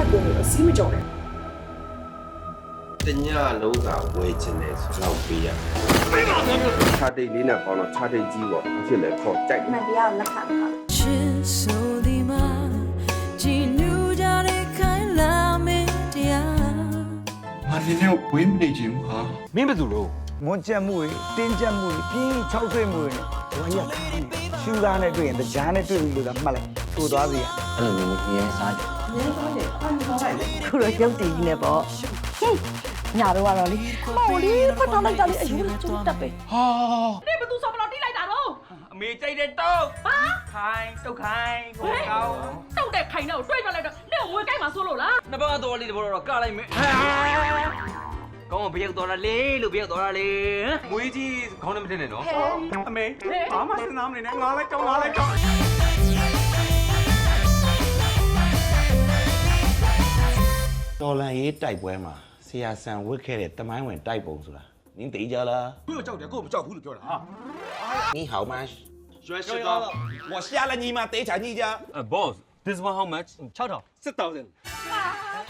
နဲ့ကိုယ်ကိုအစည်းမကြုံနဲ့တညလုံးသာဝယ်ခြင်းနဲ့ဆိုတော့ပေးရခြားတိတ်လေးနဲ့ပေါင်းတော့ခြားတိတ်ကြီးပေါ့အဖြစ်လဲခေါ်ကြိုက်မှန်တရားကိုလက်ခံပါချစ်ဆိုဒီမှာဂျီနူကြတဲ့ခိုင်လာမင်းတရားမင်းနဲ့ဝင်းနေခြင်းဟာမင်းဘယ်သူလို့ငွန်ချက်မှုတွေတင်းချက်မှုတွေပြင်းချောက်ဆွေးမှုတွေဝိုင်းရတာရှူသားနဲ့တွေ့ရင်ကြားနဲ့တွေ့ပြီလို့သာမှတ်လိုက်ထိုးသွားစီရအဲ့လိုမျိုးငြင်းစားတယ်ငြင်းစားတယ် ခုတော့ရုပ်တည်ကြီးနဲ့ပေါ့ဟင်းညာတော့ကတော့လေမောင်လေးဖတ်ထားလိုက်တာလေအယူလေးကျုံတက်ပဲနေဘသူဆောဘလောက်တိလိုက်တာတော့အမေကြိုက်တဲ့တောက်ဟာခိုင်းတုတ်ခိုင်းဘောကောင်းတောက်တဲ့ခိုင်တော့တွေးပြလိုက်တော့နေဝေကိုက်မှာဆိုလို့လားနှစ်ပတ်တော်လေးတဘောတော့ကလိုက်မယ်ကောင်းဘယ်ရောက်တော်လားလေလို့ဘယ်ရောက်တော်လားလေမွေးကြီးခေါင်းနဲ့မထင်နဲ့နော်အမေဘာမှစဉ်းစားမနေနဲ့ငါလည်းကြောင်းငါလည်းကြောင်း တော်လန်ရေးတိုက်ပွဲမှာဆရာဆန်ဝစ်ခဲ့တဲ့တမိုင်းဝင်တိုက်ပုံဆိုတာနင်းသိကြလား ကိုကြောက်တယ်ကိုမကြောက်ဘူးလို့ပြောတာဟာ 你好吗ရွှေရှိတော့ 我下了你妈得产你家 boss this one how much 6000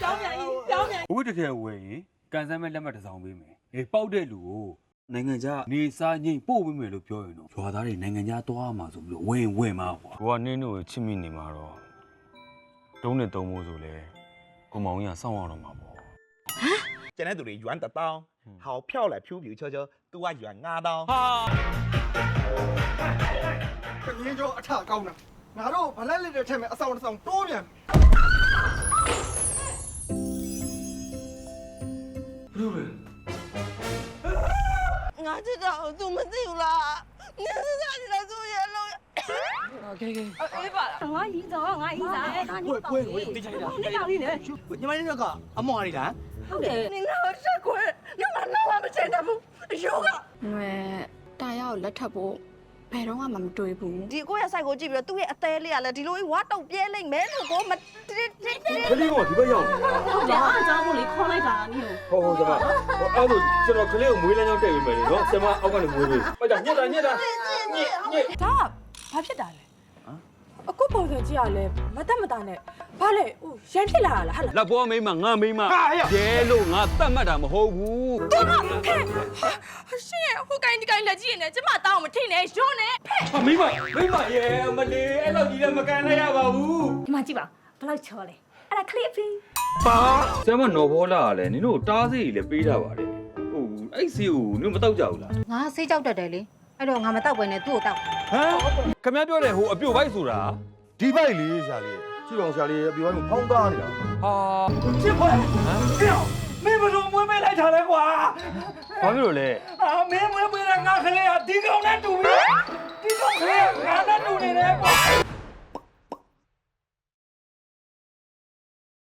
ပြောင်းပြန်ကြီးပြောင်းပြန် ဘုတ်တကယ်ဝယ်ရင်ကန်ဆယ်မဲ့လက်မှတ်တစ်စောင်ပေးမယ်။အေးပေါက်တဲ့လူကိုနိုင်ငံခြားနေစားငိမ့်ပို့ပေးမယ်လို့ပြောရင်တော့ရွာသားတွေနိုင်ငံခြားသွားမှာဆိုပြီးတော့ဝင်ဝင်မှာကွာ။ကိုကနင်းတို့ကိုချစ်မိနေမှာတော့တုံးနဲ့တုံးမို့ဆိုလဲ ကိုမောင်ကြီးကစောင့်ရတော့မှာပေါ့ကျန်တဲ့သူတွေယွမ်တစ်တောင်းဟောင်ဖြောက်လိုက်ဖြူးဖြူးချောချော तू ကယွမ်ငါးတောင်းဟာခရင်းကျော်အထကောင်းတာငါတို့ဗလက်လက်တွေထက်မဲ့အဆောင်တစ်ဆောင်တိုးပြန်ဘလူးလေငါချစ်တာကို तू မသိဘူးလား ကဲကဲအေးပါလားငါကြီးတော့ငါကြီးစားဒါနေတော့ကိုယ်တိကျနေတာဒီကောင်လေးနဲ့ညီမလေးတို့ကအမော်ရီလားဟုတ်တယ်နင်တော့ချက်ခွဲငါမနာမချင်တယ်ဘူးယောဂငွေတာရောက်လက်ထပ်ဖို့ဘယ်တော့မှမတွေးဘူးဒီကိုယ့်ရဲ့ site ကိုကြည့်ပြီးတော့သူ့ရဲ့အသေးလေးကလည်းဒီလိုအေးဝါတောက်ပြဲလိမ့်မယ်လို့ကိုမတစ်တစ်တစ်ကလေးကဒီဘက်ရောက်နေလားဟုတ်တယ်အားကြောင့်မို့လေခေါ်လိုက်တာလားမျိုးဟုတ်ဟုတ်ကျမအဲ့လိုကျွန်တော်ကလေးကိုမွေးလမ်းကြောင်းတည့်ပေးမယ်နော်ကျမအောက်ကနေမွေးပေးပတ်ကြညက်တာညက်တာညက်ညက်ဒါဘာဖြစ်တာလဲ အခုပုံစံကြည့်ရလဲမတက်မတာနဲ့ဘာလဲဟိုရန်ဖြစ်လာတာလားဟာလားလက်ပေါ်မိမငါမိမရဲလို့ငါတတ်မှတ်တာမဟုတ်ဘူးတော့ဟဲ့ရှင်ရဲ့ဟိုကိုင်းဒီကိုင်းလက်ကြည့်နေကျမတောင်းမထင်နဲ့ရုံးနဲ့ဖဲ့။မိမမိမရဲမလေးအဲ့လိုကြီးလည်းမကန်နိုင်ရပါဘူးဒီမှာကြည့်ပါဘယ်လောက်ချောလဲအဲ့ဒါ clip ပြီး။ပါဆရာမနော်ဘောလာကလည်းနင်တို့တားစီလည်းပေးတာပါတယ်။ဟုတ်အဲ့စီကိုနင်မတော့ကြဘူးလားငါဆေးကြောက်တတ်တယ်လေအဲ့တော့ငါမတောက်ပဲနဲ့သူ့ကိုတောက်။ ဟမ်ခင်ဗျားပြောတယ်ဟိုအပြိုဘိုက်ဆိုတာဒီဘိုက်လေးဆရာလေးကြည့်ပါဦးဆရာလေးအပြိုဘိုက်ကိုဖောင်းသားနေတာဟာချစ်ဖွယ်ဟမ်မင်းဘယ်လိုမွေးမေးလိုက်တာလဲကွာဘာဖြစ်လို့လဲအာမင်းမွေးမေးတဲ့ငါကလေးဟာဒီကောင်နဲ့တူပြီဒီကောင်ကလေးငါနဲ့တူနေတယ်ကွာ